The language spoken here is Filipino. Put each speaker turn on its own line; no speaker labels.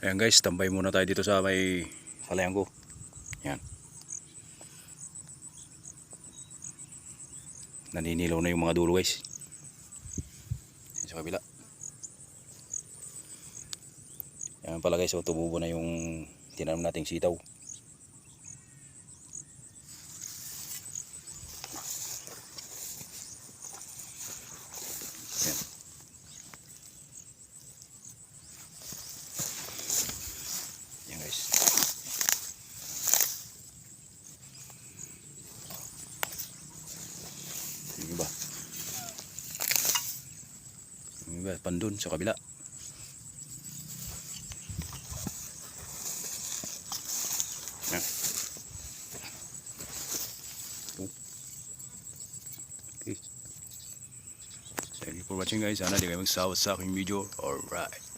Ayan guys, tambay muna tayo dito sa may palayan ko. Yan. Naninilaw na yung mga dulo guys. Yan sa kabila. Yan pala guys, so tumubo na yung tinanong nating sitaw. Yan. Yan guys. Iba. Yung iba, pandun sa kabila. Okay. Thank you for watching guys. Sana di kayo magsawa sa aking video. Alright.